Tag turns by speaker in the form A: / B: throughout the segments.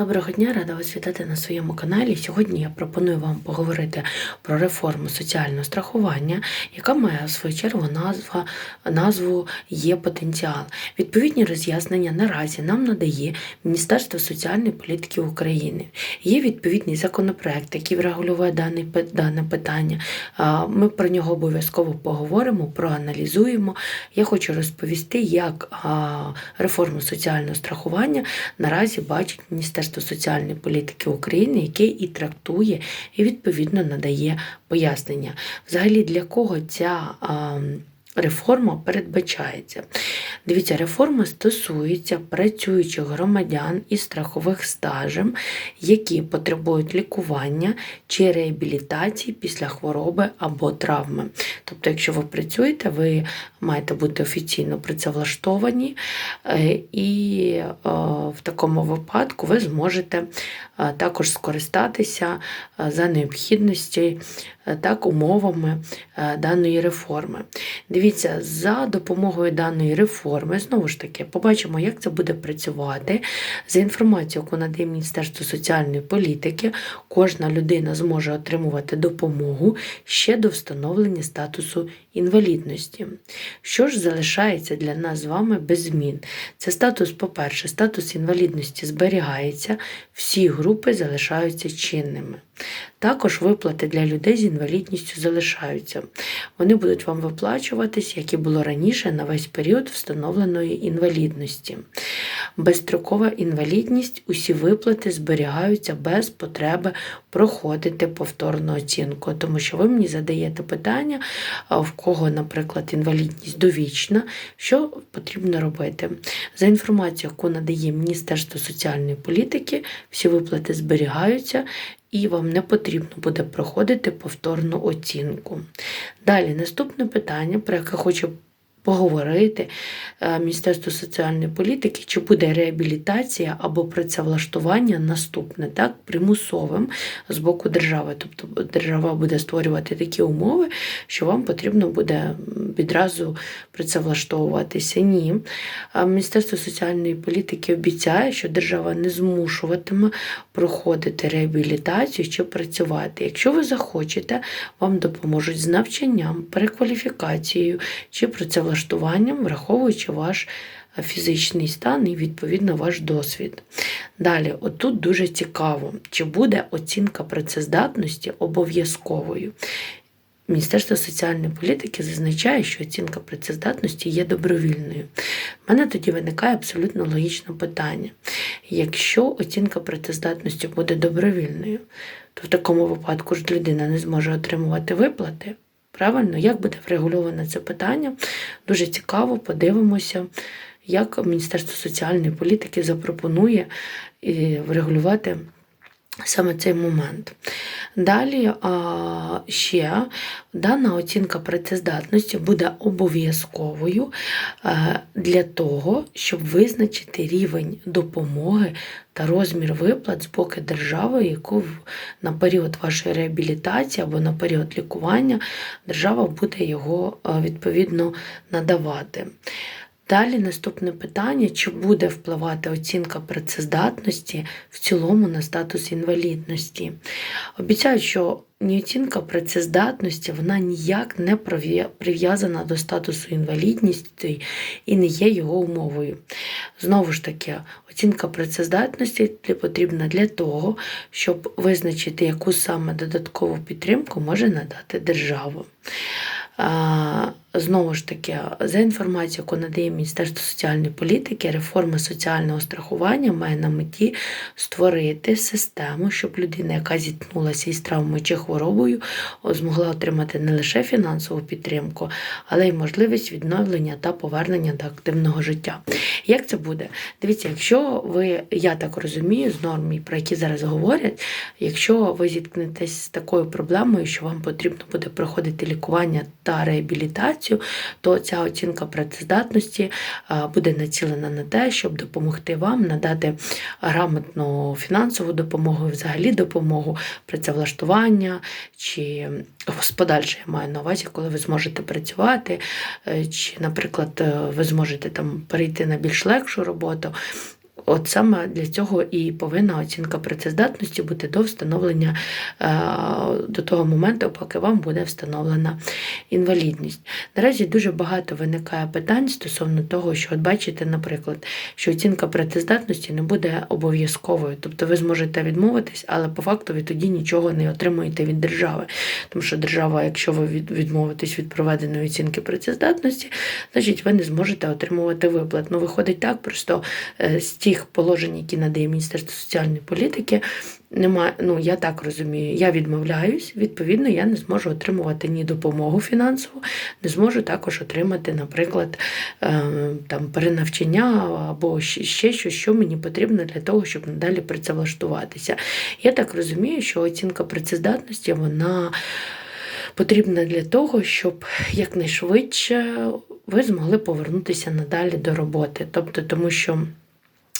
A: Доброго дня, рада вас вітати на своєму каналі. Сьогодні я пропоную вам поговорити про реформу соціального страхування, яка має в свою чергу назва, назву Є потенціал. Відповідні роз'яснення наразі нам надає Міністерство соціальної політики України. Є відповідний законопроект, який врегулює дане, дане питання. Ми про нього обов'язково поговоримо, проаналізуємо. Я хочу розповісти, як реформу соціального страхування наразі бачить Міністерство соціальної політики України, яке і трактує і відповідно надає пояснення. Взагалі, для кого ця реформа передбачається? Дивіться, реформа стосується працюючих громадян із страхових стажем, які потребують лікування чи реабілітації після хвороби або травми. Тобто, якщо ви працюєте, ви маєте бути офіційно працевлаштовані, е, і е, в такому випадку ви зможете е, також скористатися за необхідності так, умовами даної реформи. Дивіться, за допомогою даної реформи, знову ж таки, побачимо, як це буде працювати. За інформацією, яку надає Міністерство соціальної політики, кожна людина зможе отримувати допомогу ще до встановлення статусу інвалідності. Що ж залишається для нас з вами без змін? Це статус, по-перше, статус інвалідності зберігається, всі групи залишаються чинними. Також виплати для людей з інвалідністю залишаються. Вони будуть вам виплачуватись, як і було раніше, на весь період встановленої інвалідності. Безстрокова інвалідність, усі виплати зберігаються без потреби проходити повторну оцінку, тому що ви мені задаєте питання, в кого, наприклад, інвалідність довічна, що потрібно робити. За інформацією, яку надає Міністерство соціальної політики, всі виплати зберігаються і вам не потрібно буде проходити повторну оцінку. Далі, наступне питання, про яке хочу поговорити е, Міністерство соціальної політики, чи буде реабілітація або працевлаштування наступне, так, примусовим з боку держави. Тобто держава буде створювати такі умови, що вам потрібно буде відразу працевлаштовуватися. Ні. Міністерство соціальної політики обіцяє, що держава не змушуватиме проходити реабілітацію чи працювати. Якщо ви захочете, вам допоможуть з навчанням, перекваліфікацією чи працевлаштуванням влаштуванням, враховуючи ваш фізичний стан і, відповідно, ваш досвід. Далі, отут дуже цікаво, чи буде оцінка працездатності обов'язковою. Міністерство соціальної політики зазначає, що оцінка працездатності є добровільною. У мене тоді виникає абсолютно логічне питання. Якщо оцінка працездатності буде добровільною, то в такому випадку ж людина не зможе отримувати виплати. Правильно, як буде врегульоване це питання? Дуже цікаво, подивимося, як Міністерство соціальної політики запропонує врегулювати саме цей момент. Далі ще дана оцінка працездатності буде обов'язковою е, для того, щоб визначити рівень допомоги та розмір виплат з боку держави, яку на період вашої реабілітації або на період лікування держава буде його е, відповідно надавати. Далі наступне питання: чи буде впливати оцінка працездатності в цілому на статус інвалідності? Обіцяють, що ні оцінка працездатності вона ніяк не прив'язана до статусу інвалідності і не є його умовою. Знову ж таки, оцінка працездатності потрібна для того, щоб визначити, яку саме додаткову підтримку може надати держава. Знову ж таки, за інформацією, яку надає Міністерство соціальної політики, реформа соціального страхування має на меті створити систему, щоб людина, яка зіткнулася із травмою чи хворобою, змогла отримати не лише фінансову підтримку, але й можливість відновлення та повернення до активного життя. Як це буде? Дивіться, якщо ви, я так розумію, з норм, про які зараз говорять, якщо ви зіткнетесь з такою проблемою, що вам потрібно буде проходити лікування та реабілітацію, то ця оцінка працездатності буде націлена на те, щоб допомогти вам надати грамотну фінансову допомогу, взагалі допомогу працевлаштування чи подальше я маю на увазі, коли ви зможете працювати, е, чи, наприклад, е, ви зможете там перейти на більш легшу роботу. От саме для цього і повинна оцінка працездатності бути до встановлення е, до того моменту, поки вам буде встановлена інвалідність. Наразі дуже багато виникає питань стосовно того, що от бачите, наприклад, що оцінка працездатності не буде обов'язковою. Тобто ви зможете відмовитись, але по факту ви тоді нічого не отримуєте від держави. Тому що держава, якщо ви відмовитесь від проведеної оцінки працездатності, значить ви не зможете отримувати виплат. Ну, виходить так, просто е, з тих положень, які надає Міністерство соціальної політики, немає, ну я так розумію, я відмовляюсь, відповідно, я не зможу отримувати ні допомогу фінансову, не зможу також отримати, наприклад, е, там перенавчання або ще щось, що мені потрібно для того, щоб надалі працевлаштуватися. Я так розумію, що оцінка працездатності вона потрібна для того, щоб якнайшвидше ви змогли повернутися надалі до роботи. Тобто, тому що.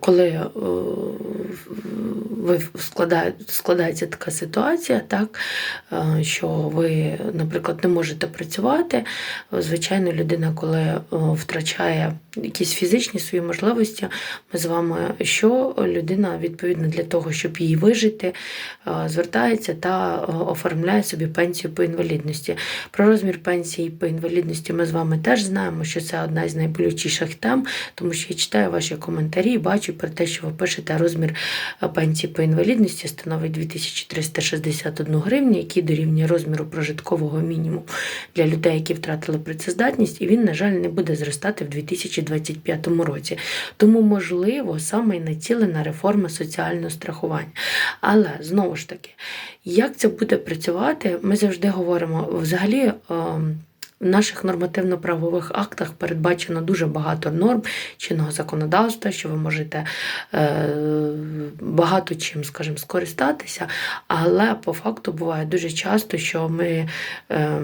A: Коли е, ви складає, складається така ситуація, так, е, що ви, наприклад, не можете працювати, звичайно, людина, коли е, втрачає якісь фізичні свої можливості, ми з вами, що людина, відповідно для того, щоб її вижити, звертається та оформляє собі пенсію по інвалідності. Про розмір пенсії по інвалідності ми з вами теж знаємо, що це одна з найболючіших тем, тому що я читаю ваші коментарі і бачу про те, що ви пишете розмір е, пенсії по інвалідності становить 2361 гривню, який дорівнює розміру прожиткового мінімуму для людей, які втратили працездатність, і він, на жаль, не буде зростати в 2025 році. Тому, можливо, саме і націлена реформа соціального страхування. Але знову ж таки, як це буде працювати, ми завжди говоримо взагалі. В наших нормативно-правових актах передбачено дуже багато норм чинного законодавства, що ви можете е, багато чим, скажімо, скористатися, але по факту буває дуже часто, що ми е,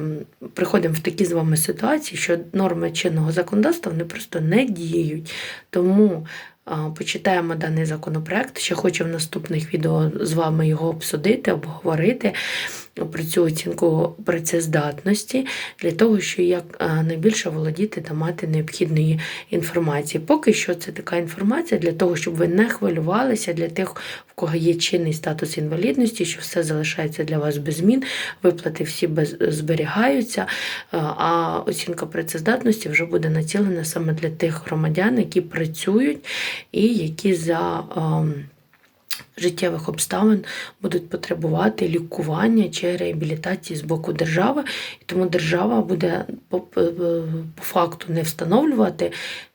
A: приходимо в такі з вами ситуації, що норми чинного законодавства вони просто не діють. Тому а, почитаємо даний законопроект. Ще хочу в наступних відео з вами його обсудити, обговорити про цю оцінку працездатності для того, щоб як найбільше володіти та мати необхідної інформації. Поки що це така інформація для того, щоб ви не хвилювалися для тих, в кого є чинний статус інвалідності, що все залишається для вас без змін, виплати всі без, зберігаються, а, а оцінка працездатності вже буде націлена саме для тих громадян, які працюють і які за. Життєвих обставин будуть потребувати лікування чи реабілітації з боку держави, і тому держава буде по, по, по факту не встановлювати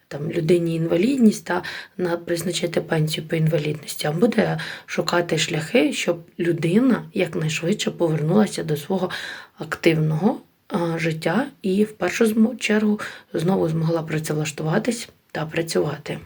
A: там людині інвалідність та на призначити пенсію по інвалідності, а буде шукати шляхи, щоб людина якнайшвидше повернулася до свого активного життя і в першу чергу знову змогла працевлаштуватись та працювати.